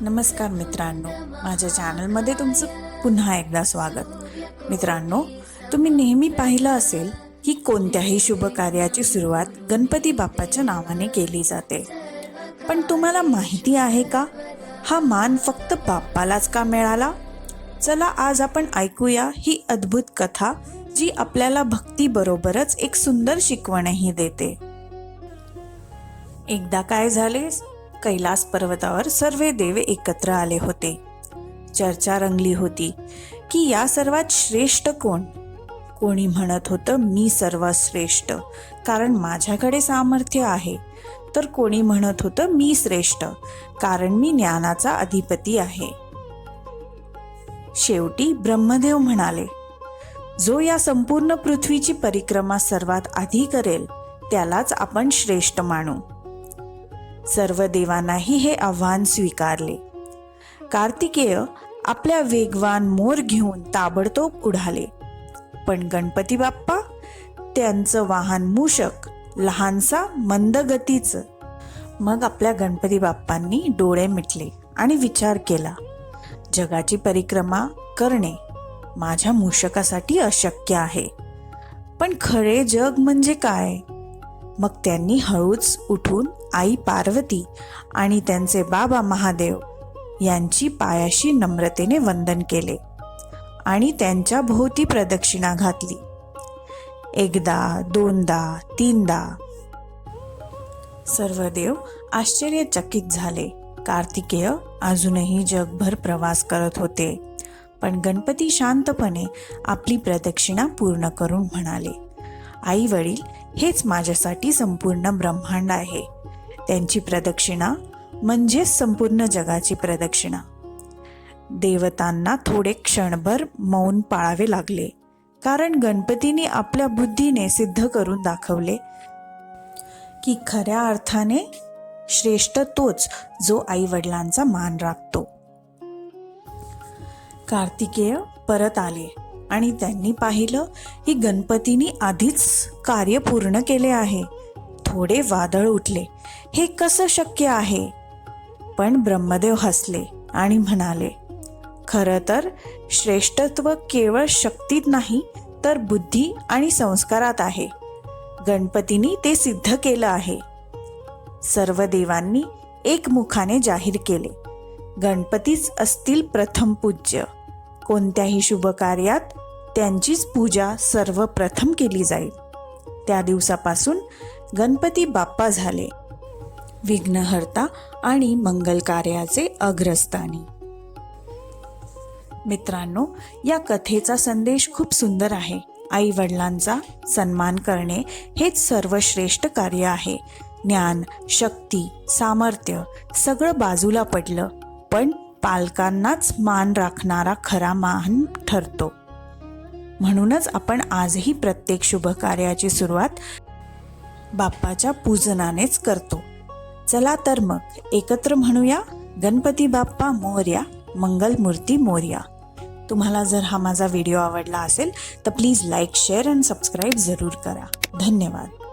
नमस्कार मित्रांनो. माझ्या चॅनलमध्ये तुमचं पुन्हा एकदा स्वागत. मित्रांनो तुम्ही नेहमी पाहिलं असेल की कोणत्याही शुभ कार्याची सुरुवात गणपती बाप्पाच्या नावाने केली जाते. पण तुम्हाला माहिती आहे का? हा मान फक्त बाप्पालाच का मिळाला? चला आज आपण ऐकूया ही अद्भुत कथा जी आपल्याला भक्तीबरोबरच एक सुंदर शिकवणही देते. एकदा काय झाले? कैलास पर्वतावर सर्व देव एकत्र आले होते. चर्चा रंगली होती की या सर्वात श्रेष्ठ कोण? कोणी म्हणत होतं मी सर्वात श्रेष्ठ कारण माझ्याकडे सामर्थ्य आहे. तर कोणी म्हणत होतं मी श्रेष्ठ कारण मी ज्ञानाचा अधिपती आहे. शेवटी ब्रह्मदेव म्हणाले जो या संपूर्ण पृथ्वीची परिक्रमा सर्वात आधी करेल त्यालाच आपण श्रेष्ठ मानू. सर्व देवांनाही हे आव्हान स्वीकारले. कार्तिकेय आपल्या वेगवान मोर घेऊन ताबडतोब उडाले पण गणपती बाप्पा त्यांचं वाहन मूषक लहानसा मंद गतीचं. मग आपल्या गणपती बाप्पांनी डोळे मिटले आणि विचार केला जगाची परिक्रमा करणे माझ्या मूषकासाठी अशक्य आहे. पण खरे जग म्हणजे काय? मग त्यांनी हळूच उठून आई पार्वती आणि त्यांचे बाबा महादेव यांची पायाशी नम्रतेने वंदन केले आणि त्यांच्या भोवती प्रदक्षिणा घातली. एकदा दोनदा तीनदा. सर्व देव आश्चर्यचकित झाले. कार्तिकेय अजूनही जगभर प्रवास करत होते. पण गणपती शांतपणे आपली प्रदक्षिणा पूर्ण करून म्हणाले आई वडील हेच माझ्यासाठी संपूर्ण ब्रह्मांड आहे. त्यांची प्रदक्षिणा म्हणजेच संपूर्ण जगाची प्रदक्षिणा. देवतांना थोडे क्षणभर मौन पाळावे लागले कारण गणपतीने आपल्या बुद्धीने सिद्ध करून दाखवले की खऱ्या अर्थाने श्रेष्ठ तोच जो आई वडिलांचा मान राखतो. कार्तिकेय परत आले. आणि त्यांनी पाहिलं की गणपतीनी आधीच कार्य पूर्ण केले आहे. थोडे वादळ उठले. हे कसं शक्य आहे? पण ब्रह्मदेव हसले आणि म्हणाले खरं तर श्रेष्ठत्व केवळ शक्तीत नाही तर बुद्धी आणि संस्कारात आहे. गणपतींनी ते सिद्ध केलं आहे. सर्व देवांनी एकमुखाने जाहीर केले. गणपतीच असतील प्रथम पूज्य. कोणत्याही शुभ कार्यात त्यांचीच पूजा सर्वप्रथम केली जाईल. त्या दिवसापासून गणपती बाप्पा झाले. विघ्नहर्ता आणि मंगल कार्याचे अग्रस्थानी. मित्रांनो या कथेचा संदेश खूप सुंदर आहे. आई वडिलांचा सन्मान करणे हेच सर्वश्रेष्ठ कार्य आहे. ज्ञान शक्ती सामर्थ्य सगळं बाजूला पडलं पण पालकांनाच मान राखणारा खरा मान ठरतो. म्हणूनच आपण आजही प्रत्येक शुभ कार्याची सुरुवात बाप्पाच्या पूजनानेच करतो. चला तर मग एकत्र म्हणूया गणपती बाप्पा मोर्या मंगलमूर्ती मोर्या. तुम्हाला जर हा माझा व्हिडिओ आवडला असेल तर please like share and subscribe जरूर करा. धन्यवाद.